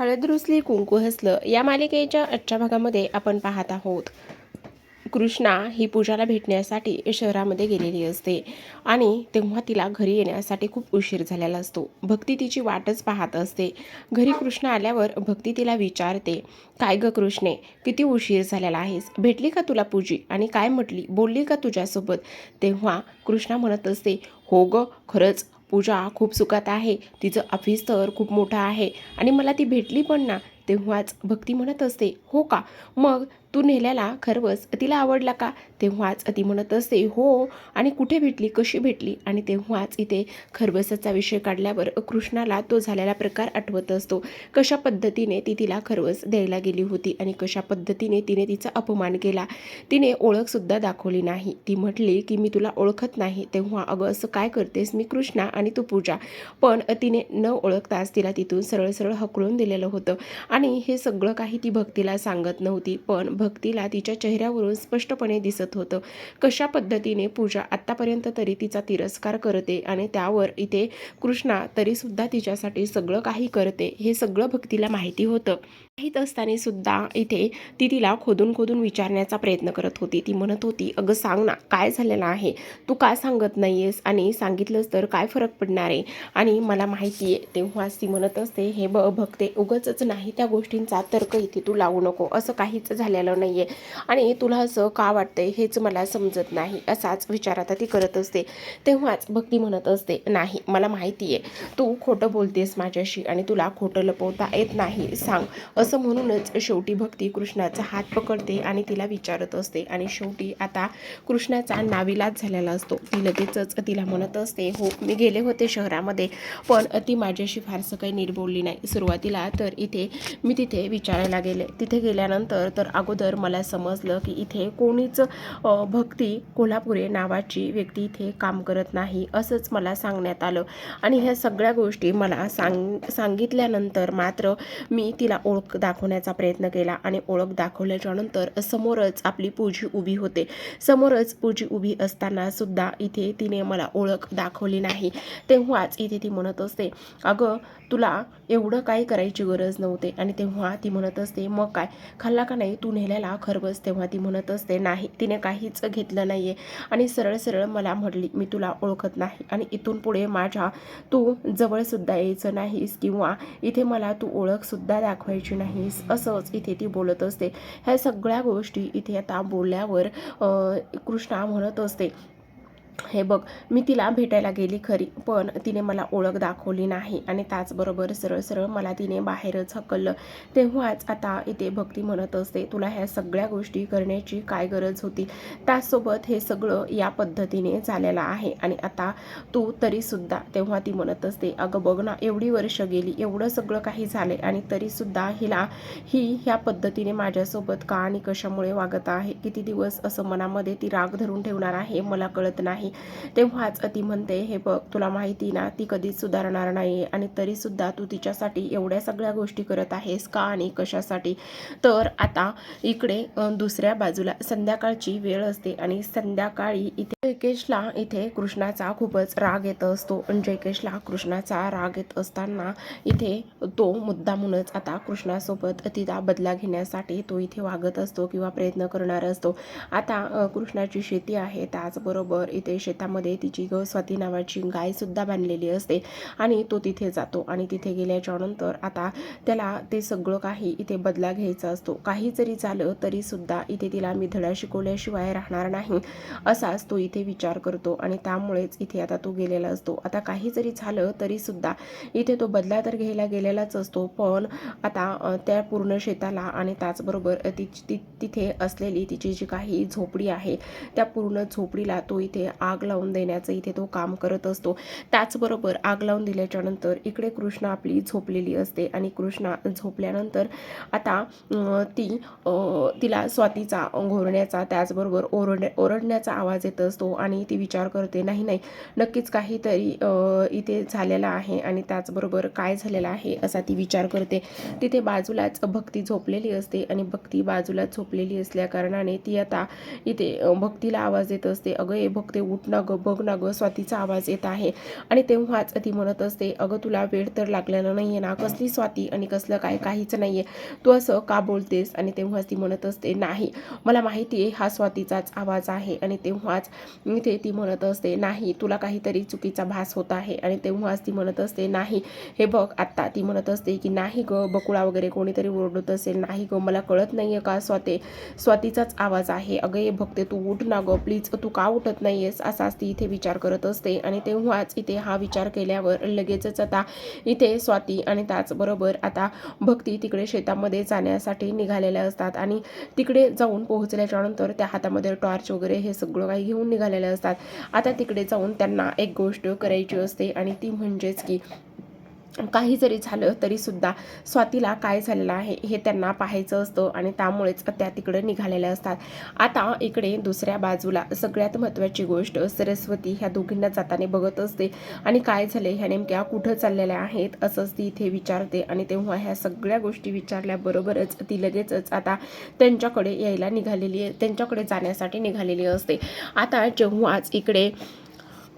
हळद रुसली कुंकू हसलं या मालिकेच्या आजच्या भागामध्ये आपण पाहत आहोत. कृष्णा ही पूजाला भेटण्यासाठी शहरामध्ये गेलेली असते आणि तेव्हा तिला घरी येण्यासाठी खूप उशीर झालेला असतो. भक्ती तिची वाटच पाहत असते. घरी कृष्ण आल्यावर भक्ती तिला विचारते काय ग कृष्णे किती उशीर झालेला आहेस? भेटली का तुला पूजी? आणि काय म्हटली? बोलली का तुझ्यासोबत? तेव्हा कृष्णा म्हणत असते हो ग खरंच पूजा खूप सुखात आहे. तिचं ऑफिस तर खूप मोठं आहे. आणि मला ती भेटली पण ना तेव्हाच भक्ती म्हणत असते हो का? मग तू नेल्याला खरवस तिला आवडला का? तेव्हाच ती म्हणत असते हो. आणि कुठे भेटली कशी भेटली? आणि तेव्हाच इथे खरवसाचा विषय काढल्यावर कृष्णाला तो झालेला प्रकार आठवत असतो. कशा पद्धतीने ती तिला खरवस द्यायला गेली होती आणि कशा पद्धतीने तिने तिचा अपमान केला तिने ओळखसुद्धा दाखवली नाही. ती म्हटली की मी तुला ओळखत नाही. तेव्हा अगं असं काय करतेस? मी कृष्णा आणि तू पूजा. पण तिने न ओळखताच तिला तिथून सरळ सरळ हकलून दिलेलं होतं. आणि हे सगळं काही ती भक्तीला सांगत नव्हती. पण भक्तीला तिच्या चेहऱ्यावरून स्पष्टपणे दिसत होतं. कशा पद्धतीने पूजा आत्तापर्यंत तरी तिचा तिरस्कार करते आणि त्यावर इथे कृष्णा तरीसुद्धा तिच्यासाठी सगळं काही करते हे सगळं भक्तीला माहिती होतं. माहीत असताना सुद्धा इथे ती तिला खोदून खोदून विचारण्याचा प्रयत्न करत होती. ती म्हणत होती अगं सांग ना काय झालेलं आहे? तू का सांगत नाही आहेस आणि सांगितलंस तर काय फरक पडणार आहे? आणि मला माहिती आहे तेव्हाच ती म्हणत असते हे ब भक्ते उगच नाही त्या गोष्टींचा तर्क इथे तू लावू नको. असं काहीच झालेलं नाही आहे आणि तुला असं का वाटतंय हेच मला समजत नाही असाच विचार आता ती करत असते. तेव्हाच भक्ती म्हणत असते नाही मला माहिती आहे. तू खोटं बोलतेस माझ्याशी आणि तुला खोटं लपवता येत नाही. सांग असं असं म्हणूनच शेवटी भक्ती कृष्णाचा हात पकडते आणि तिला विचारत असते. आणि शेवटी आता कृष्णाचा नाविलाज झालेला असतो. ती लगेचच तिला म्हणत असते हो मी गेले होते शहरामध्ये पण ती माझ्याशी फारसं काही नीट बोलली नाही. सुरुवातीला तर इथे मी तिथे विचारायला गेले. तिथे गेल्यानंतर तर अगोदर मला समजलं की इथे कोणीच भक्ती कोल्हापुरे नावाची व्यक्ती इथे काम करत नाही असंच मला सांगण्यात आलं. आणि ह्या सगळ्या गोष्टी मला सांग सांगितल्यानंतर मात्र मी तिला ओळख दाखवण्याचा प्रयत्न केला आणि ओळख दाखवल्याच्या नंतर समोरच आपली पूजी उभी होते. समोरच पूजी उभी असताना सुद्धा इथे तिने मला ओळख दाखवली नाही. तेव्हाच इथे ती म्हणत असते अगं तुला एवढं काही करायची गरज नव्हते. आणि तेव्हा ती म्हणत असते मग काय? खाल्ला का नाही? तू नेल्याला खरबस. तेव्हा ती म्हणत असते नाही तिने काहीच घेतलं नाही आहे आणि सरळ सरळ मला म्हटली मी तुला ओळखत नाही आणि इथून पुढे माझ्या तू जवळसुद्धा यायचं नाहीस किंवा इथे मला तू ओळखसुद्धा दाखवायची नाहीस. असंच इथे ती बोलत असते. ह्या सगळ्या गोष्टी इथे आता बोलल्यावर कृष्णा म्हणत असते हे बघ मी तिला भेटायला गेली खरी पण तिने मला ओळख दाखवली नाही आणि त्याचबरोबर सरळ सरळ मला तिने बाहेरच हकललं. तेव्हाच आता इथे भक्ती म्हणत असते तुला ह्या सगळ्या गोष्टी करण्याची काय गरज होती? त्याचसोबत हे सगळं या पद्धतीने झालेलं आहे आणि आता तू तरीसुद्धा तेव्हा ती म्हणत असते अगं बघ ना एवढी वर्ष गेली एवढं सगळं काही झाले आणि तरीसुद्धा हिला ही ह्या पद्धतीने माझ्यासोबत का आणि कशामुळे वागत आहे? किती दिवस असं मनामध्ये ती राग धरून ठेवणार आहे? मला कळत नाही. तेव्हाच ती म्हणते हे बघ तुला माहिती ना ती कधीच सुधारणार नाही आणि तरीसुद्धा तू तिच्यासाठी एवढ्या सगळ्या गोष्टी करत आहेस का आणि कशासाठी? तर आता इकडे दुसऱ्या बाजूला संध्याकाळची वेळ असते आणि संध्याकाळी इथे जयकेशला इथे कृष्णाचा खूपच राग येत असतो. जयकेशला कृष्णाचा राग येत असताना इथे तो मुद्दामूनच आता कृष्णासोबत तिचा बदला घेण्यासाठी तो इथे वागत असतो किंवा प्रयत्न करणार असतो. आता कृष्णाची शेती आहे त्याचबरोबर इथे शेतामध्ये तिची ग स्वाती नावाची गायसुद्धा बांधलेली असते आणि तो तिथे जातो आणि तिथे गेल्याच्यानंतर आता त्याला ते सगळं काही इथे बदला घ्यायचा असतो. काही जरी झालं तरीसुद्धा इथे तिला मी धडा शिकवल्याशिवाय राहणार नाही असाच तो इथे विचार करतो आणि त्यामुळेच इथे आता तो गेलेला असतो. आता काही जरी झालं तरीसुद्धा इथे तो बदला तर घ्यायला गेलेलाच असतो पण आता त्या पूर्ण शेताला आणि त्याचबरोबर तिची ति तिथे असलेली तिची जी काही झोपडी आहे त्या पूर्ण झोपडीला तो इथे आग लावून देण्याचं इथे तो काम करत असतो. त्याचबरोबर आग लावून दिल्याच्या नंतर इकडे कृष्णा आपली झोपलेली असते आणि कृष्णा झोपल्यानंतर आता ती तिला स्वातीचा घोरण्याचा त्याचबरोबर ओरड ओरडण्याचा आवाज येत असतो आणि ती विचार करते नाही नाही नक्कीच काहीतरी इथे झालेलं आहे आणि त्याचबरोबर काय झालेलं आहे? असा ती विचार करते. तिथे बाजूलाच भक्ती झोपलेली असते आणि भक्ती बाजूलाच झोपलेली असल्या कारणाने ती आता इथे भक्तीला आवाज येत असते. अगं हे भक्ती उठ ना गं बघ ना गं स्वातीचा आवाज येत आहे. आणि तेव्हाच ती म्हणत असते अगं तुला वेळ तर लागलेला नाही आहे ना कसली स्वाती आणि कसलं काय काहीच नाही आहे तू असं का बोलतेस? आणि तेव्हाच ती म्हणत असते नाही मला माहिती आहे हा स्वातीचाच आवाज आहे. आणि तेव्हाच इथे ती म्हणत असते नाही तुला काहीतरी चुकीचा भास होत आहे. आणि तेव्हाच ती म्हणत असते नाही हे बघ आत्ता ती म्हणत असते की नाही ग बकुळा वगैरे कोणीतरी ओरडत असेल नाही ग मला कळत नाही आहे का स्वाते स्वातीचाच आवाज आहे. अगं हे बघते तू उठ ना ग प्लीज तू का उठत नाही आहेस असाच ती इथे विचार करत असते. आणि तेव्हाच इथे हा विचार केल्यावर लगेचच आता इथे स्वाती आणि त्याचबरोबर आता भक्ती तिकडे शेतामध्ये जाण्यासाठी निघालेल्या असतात. आणि तिकडे जाऊन पोहोचल्याच्या नंतर त्या हातामध्ये टॉर्च वगैरे हे सगळं काही घेऊन निघालेले असतात. आता तिकडे जाऊन त्यांना एक गोष्ट करायची असते आणि ती म्हणजेच की काही जरी झालं तरी सुद्धा स्वातीला काय झालेलं आहे हे त्यांना पाहायचं असतं आणि त्यामुळेच त्या तिकडे निघालेल्या असतात. आता इकडे दुसऱ्या बाजूला सगळ्यात महत्त्वाची गोष्ट सरस्वती ह्या दोघींना जाताना बघत असते आणि काय झाले ह्या नेमक्या कुठं चाललेल्या आहेत असंच ती इथे विचारते आणि तेव्हा ह्या सगळ्या गोष्टी विचारल्याबरोबरच ती लगेचच आता त्यांच्याकडे यायला निघालेली आहे त्यांच्याकडे जाण्यासाठी निघालेली असते. आता जेव्हाच इकडे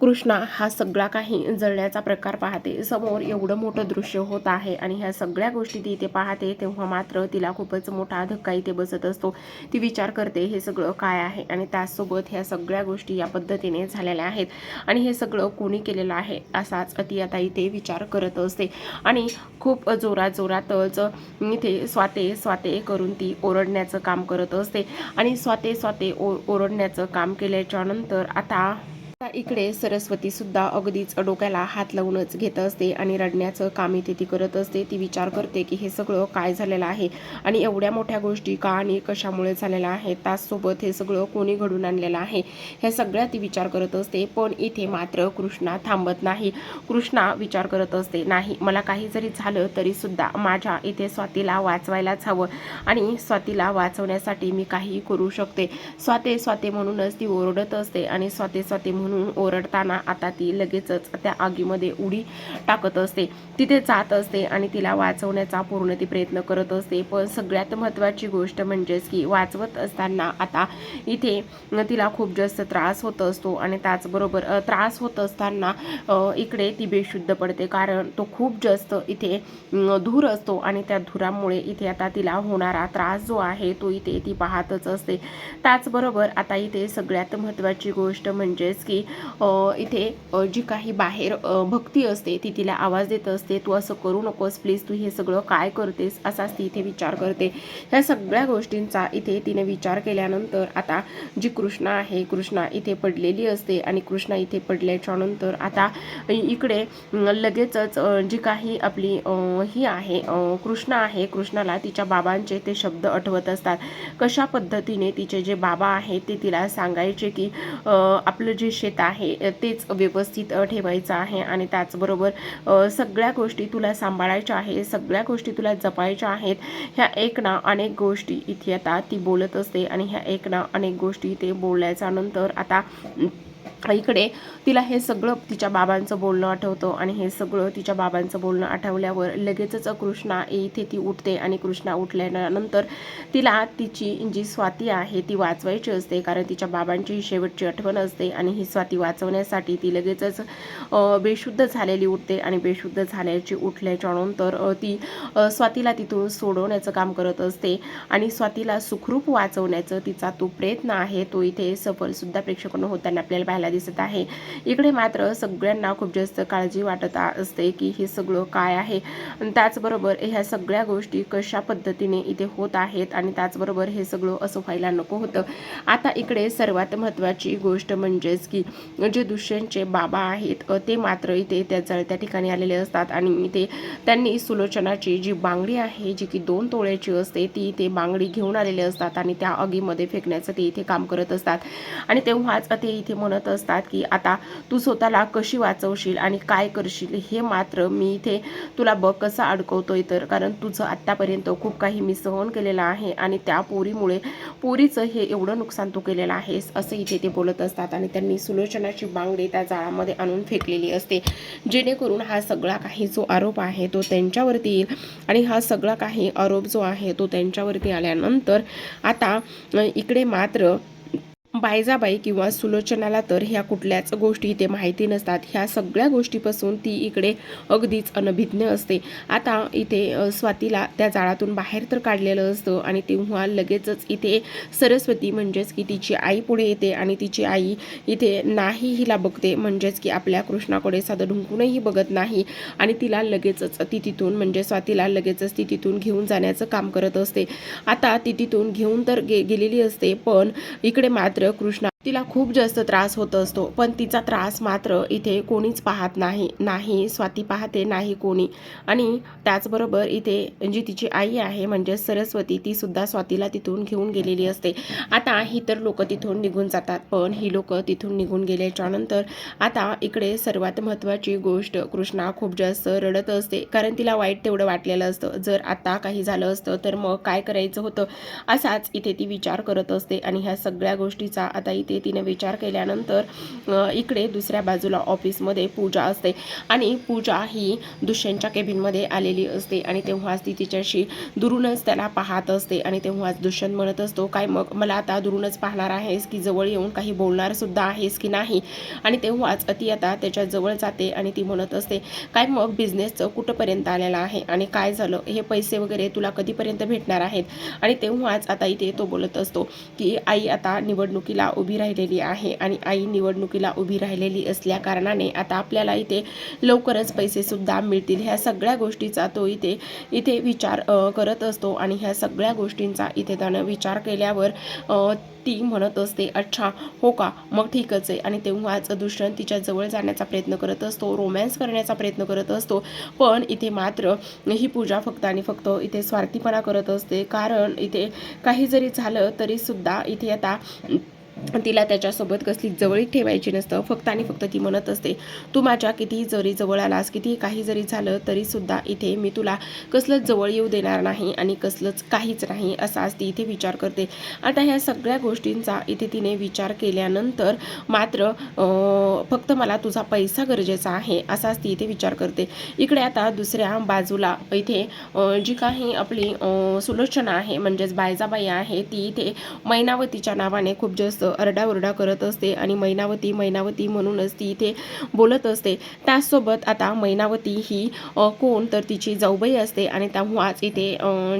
कृष्णा हा सगळा काही जळण्याचा प्रकार पाहते. समोर एवढं मोठं दृश्य होत आहे आणि ह्या सगळ्या गोष्टी ती इथे पाहते तेव्हा मात्र तिला खूपच मोठा धक्का इथे बसत असतो. ती विचार करते हे सगळं काय आहे? आणि त्याचसोबत ह्या सगळ्या गोष्टी या पद्धतीने झालेल्या आहेत. आणि हे सगळं कोणी केलेलं आहे असाच ती आता इथे विचार करत असते. आणि खूप जोरात जोरातच इथे स्वाते स्वाते करून ती ओरडण्याचं काम करत असते. आणि स्वाते स्वाते ओ ओरडण्याचं काम केल्याच्यानंतर आता आता इकडे सरस्वती सुद्धा अगदीच डोक्याला हात लावूनच घेत असते आणि रडण्याचं कामी ते ती करत असते. ती विचार करते की हे सगळं काय झालेलं आहे आणि एवढ्या मोठ्या गोष्टी का आणि कशामुळे झालेल्या आहेत? त्याचसोबत हे सगळं कोणी घडून आणलेलं आहे? ह्या सगळ्या ती विचार करत असते. पण इथे मात्र कृष्णा थांबत नाही. कृष्णा विचार करत असते नाही मला काही जरी झालं तरी सुद्धा माझ्या इथे स्वातीला वाचवायलाच हवं आणि स्वातीला वाचवण्यासाठी मी काही करू शकते. स्वाते स्वाते म्हणूनच ती ओरडत असते आणि स्वाते स्वाते म्हणून ओरडताना आता ती लगेचच त्या आगीमध्ये उडी टाकत असते. तिथे जात असते आणि तिला वाचवण्याचा पूर्ण ती प्रयत्न करत असते. पण सगळ्यात महत्त्वाची गोष्ट म्हणजेच की वाचवत असताना आता इथे तिला खूप जास्त त्रास होत असतो आणि त्याचबरोबर त्रास होत असताना इकडे ती बेशुद्ध पडते. कारण तो खूप जास्त इथे धूर असतो आणि त्या धुरामुळे इथे आता तिला होणारा त्रास जो आहे तो इथे ती पाहतच असते. त्याचबरोबर आता इथे सगळ्यात महत्त्वाची गोष्ट म्हणजेच की इथे जी काही बाहेर भक्ती असते ती तिला आवाज देत असते तू असं करू नकोस प्लीज तू हे सगळं काय करतेस? असाच ती इथे विचार करते. ह्या सगळ्या गोष्टींचा इथे तिने विचार केल्यानंतर आता जी कृष्णा आहे कृष्णा इथे पडलेली असते आणि कृष्णा इथे पडल्याच्या नंतर आता इकडे लगेचच जी काही आपली ही आहे कृष्णा आहे कृष्णाला तिच्या बाबांचे ते शब्द आठवत असतात. कशा पद्धतीने तिचे जे बाबा आहेत ते तिला सांगायचे की आपलं जे शेत आहे. तेच व्यवस्थित ठेवायचं आहे आणि त्याचबरोबर सगळ्या गोष्टी तुला सांभाळायच्या आहे सगळ्या गोष्टी तुला जपायच्या आहेत. ह्या एक ना अनेक गोष्टी इथे आता ती बोलत असते आणि ह्या एक ना अनेक गोष्टी ते बोलल्याच्या नंतर आता इकडे तिला हे सगळं तिच्या बाबांचं बोलणं आठवतं आणि हे सगळं तिच्या बाबांचं बोलणं आठवल्यावर लगेचच कृष्णा इथे ती उठते आणि कृष्णा उठल्यानंतर तिला तिची जी स्वाती आहे ती वाचवायची असते कारण तिच्या बाबांची ही शेवटची आठवण असते आणि ही स्वाती वाचवण्यासाठी ती लगेचच बेशुद्ध झालेली उठते आणि बेशुद्ध झाल्याची उठल्याच्यानंतर ती स्वातीला तिथून सोडवण्याचं काम करत असते आणि स्वातीला सुखरूप वाचवण्याचं तिचा तो प्रयत्न आहे तो इथे सफलसुद्धा प्रेक्षकांना होताना आपल्याला पाहायला दिसत आहे. इकडे मात्र सगळ्यांना खूप जास्त काळजी वाटत असते की हे सगळं काय आहे. त्याचबरोबर ह्या सगळ्या गोष्टी कशा पद्धतीने इथे होत आहेत आणि त्याचबरोबर हे सगळं असं व्हायला नको होतं. आता इकडे सर्वात महत्त्वाची गोष्ट म्हणजेच की जे दुष्यंतचे बाबा आहेत ते मात्र इथे त्या जळत्या ठिकाणी आलेले असतात आणि इथे त्यांनी सुलोचनाची जी बांगडी आहे जी की दोन तोळ्याची असते ती इथे बांगडी घेऊन आलेले असतात आणि त्या आगीमध्ये फेकण्याचं ते इथे काम करत असतात. आणि तेव्हाच ते इथे म्हणत असतात की आता तू स्वतःला कशी वाचवशील आणि काय करशील हे मात्र मी इथे तुला बघ कसं अडकवतोय तर. कारण तुझं आत्तापर्यंत खूप काही मी सहन केलेलं आहे आणि त्या पोरीमुळे पोरीचं हे एवढं नुकसान तू केलेलं आहेस असं इथे ते बोलत असतात आणि त्यांनी सुलोचनाची बांगडी त्या जाळामध्ये आणून फेकलेली असते. जेणेकरून हा सगळा काही जो आरोप आहे तो त्यांच्यावरती येईल आणि हा सगळा काही आरोप जो आहे तो त्यांच्यावरती आल्यानंतर आता इकडे मात्र बायजाबाई किंवा सुलोचनाला तर ह्या कुठल्याच गोष्टी इथे माहिती नसतात. ह्या सगळ्या गोष्टीपासून ती इकडे अगदीच अनभिज्ञ असते. आता इथे स्वातीला त्या जाळातून बाहेर तर काढलेलं असतं आणि तेव्हा लगेचच इथे सरस्वती म्हणजेच की तिची आई पुढे येते आणि तिची आई इथे नाही हिला बघते. म्हणजेच की आपल्या कृष्णाकडे साधं ढुंकूनही बघत नाही आणि तिला लगेचच ती तिथून म्हणजे स्वातीला लगेचच ती तिथून घेऊन जाण्याचं काम करत असते. आता ती तिथून घेऊन तर गे गेलेली असते पण इकडे मात्र कृष्णा तिला खूप जास्त त्रास होत असतो पण तिचा त्रास मात्र इथे कोणीच पाहत नाही नाही स्वाती पाहते नाही कोणी. आणि त्याचबरोबर इथे जी तिची आई आहे म्हणजे सरस्वती ती सुद्धा स्वातीला तिथून घेऊन गेलेली असते. आता ही तर लोक तिथून निघून जातात पण ही लोक तिथून निघून गेल्याच्यानंतर आता इकडे सर्वात महत्त्वाची गोष्ट कृष्णा खूप जास्त रडत असते कारण तिला वाईट तेवढं वाटलेलं असतं. जर आता काही झालं असतं तर मग काय करायचं होतं? असाच इथे ती विचार करत असते. आणि ह्या सगळ्या गोष्टीचा आता इथे तिने विचार केल्यानंतर इकडे दुसऱ्या बाजूला ऑफिसमध्ये पूजा असते आणि पूजा ही दुष्यंतच्या केबिनमध्ये आलेली असते आणि तेव्हाच ती तिच्याशी दुरूनच त्याला पाहत असते आणि तेव्हाच दुष्यंत म्हणत असतो काय मग? मला आता दुरूनच पाहणार आहेस की जवळ येऊन काही बोलणार सुद्धा आहेस की नाही? आणि तेव्हाच ती आता त्याच्याजवळ जाते आणि ती म्हणत असते काय मग? बिझनेसचं कुठंपर्यंत आलेलं आहे आणि काय झालं? हे पैसे वगैरे तुला कधीपर्यंत भेटणार आहेत? आणि तेव्हाच आता इथे तो बोलत असतो की आई आता निवडणुकीला उभी राहिलेली आहे आणि आई निवडणुकीला उभी राहिलेली असल्या कारणाने आता आपल्याला इथे लवकरच पैसे सुद्धा मिळतील. ह्या सगळ्या गोष्टीचा तो इथे इथे विचार करत असतो आणि ह्या सगळ्या गोष्टींचा इथे त्यानं विचार केल्यावर ती म्हणत असते अच्छा हो का? मग ठीकच आहे. आणि तेव्हाच दुष्यंत तिच्या जवळ जाण्याचा प्रयत्न करत असतो रोमॅन्स करण्याचा प्रयत्न करत असतो. पण इथे मात्र ही पूजा फक्त आणि फक्त इथे स्वार्थीपणा करत असते. कारण इथे काही जरी झालं तरीसुद्धा इथे आता तिला त्याच्यासोबत कसली जवळीक ठेवायची नसतं. फक्त आणि फक्त ती म्हणत असते तू माझ्या कितीही जरी जवळ आलास कितीही काही जरी झालं तरी सुद्धा इथे मी तुला कसलंच जवळ येऊ देणार नाही आणि कसलंच काहीच नाही असाच ती इथे विचार करते. आता ह्या सगळ्या गोष्टींचा इथे तिने विचार केल्यानंतर मात्र फक्त मला तुझा पैसा गरजेचा आहे असाच ती इथे विचार करते. इकडे आता दुसऱ्या बाजूला इथे जी काही आपली सुलोचना आहे म्हणजेच बायजाबाई आहे ती इथे मैनावतीच्या नावाने खूप जास्त अरडाओरडा करत असते आणि मैनावती मैनावती म्हणूनच ती इथे बोलत असते. त्याचसोबत आता मैनावती ही कोण? तर तिची जाऊबाई असते आणि तेव्हाच इथे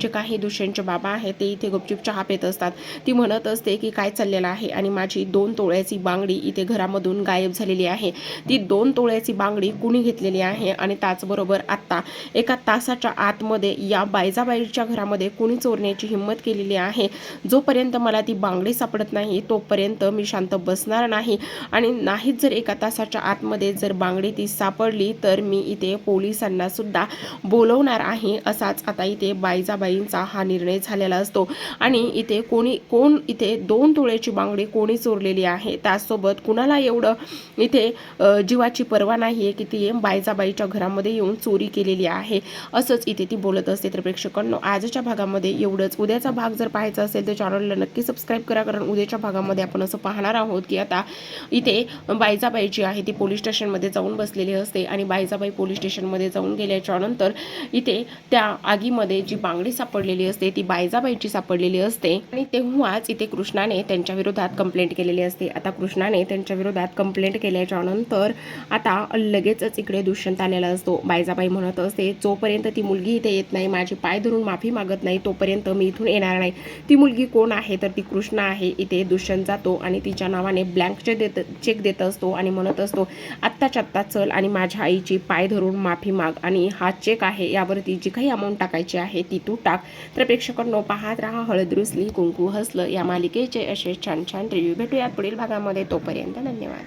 जे काही दुष्यंतचे बाबा आहेत ते इथे गुपचूप चहा पेत असतात. ती म्हणत असते की काय चाललेलं आहे आणि माझी दोन तोळ्याची बांगडी इथे घरामधून गायब झालेली आहे. ती दोन तोळ्याची बांगडी कुणी घेतलेली आहे आणि त्याचबरोबर आत्ता एका तासाच्या आतमध्ये या बायजाबाईच्या घरामध्ये कुणी चोरण्याची हिंमत केलेली आहे? जोपर्यंत मला ती बांगडी सापडत नाही तोपर्यंत मी शांत बसणार नाही. आणि नाहीच जर एका तासाच्या आतमध्ये जर बांगडी ती सापडली तर मी इथे पोलिसांना सुद्धा बोलवणार आहे असाच आता इथे बाईजाबाईंचा हा निर्णय झालेला असतो. आणि इथे कोणी कोण इथे दोन तोळ्याची बांगडी कोणी चोरलेली आहे त्याचसोबत कुणाला एवढं इथे जीवाची पर्वा नाही आहे की ती बायजाबाईच्या घरामध्ये येऊन चोरी केलेली आहे असंच इथे ती बोलत असते. तर प्रेक्षकांनो आजच्या भागामध्ये एवढंच. उद्याचा भाग जर पाहायचा असेल तर चॅनलला नक्की सबस्क्राईब करा कारण उद्याच्या भागामध्ये आपण असं पाहणार आहोत की आता इथे बायजाबाई जी आहे ती पोलीस स्टेशनमध्ये जाऊन बसलेली असते आणि बायजाबाई पोलीस स्टेशनमध्ये जाऊन गेल्याच्यानंतर इथे त्या आगीमध्ये जी बांगडी सापडलेली असते ती बायजाबाईची सापडलेली असते. आणि तेव्हाच इथे कृष्णाने त्यांच्या विरोधात कंप्लेंट केलेली असते. आता कृष्णाने त्यांच्या विरोधात कंप्लेंट केल्याच्यानंतर आता लगेचच इकडे दुष्यंत आलेला असतो. बायजाबाई म्हणत असते जोपर्यंत ती मुलगी इथे येत नाही माझी पाय धरून माफी मागत नाही तोपर्यंत मी इथून येणार नाही. ती मुलगी कोण आहे? तर ती कृष्णा आहे. इथे दुष्यंत जातो आणि तिच्या नावाने ब्लँक चेक देत चेक देत असतो आणि म्हणत असतो आत्ताच्या आत्ता चल आणि माझ्या आईची पाय धरून माफी माग आणि हा चेक आहे यावरती जी काही अमाऊंट टाकायची आहे ती तू टाक. तर प्रेक्षकांनो पाहत राहा हळद रुसली कुंकू हसलं या मालिकेचे असे छान छान रिव्ह्यू भेटूयात पुढील भागामध्ये. तोपर्यंत धन्यवाद.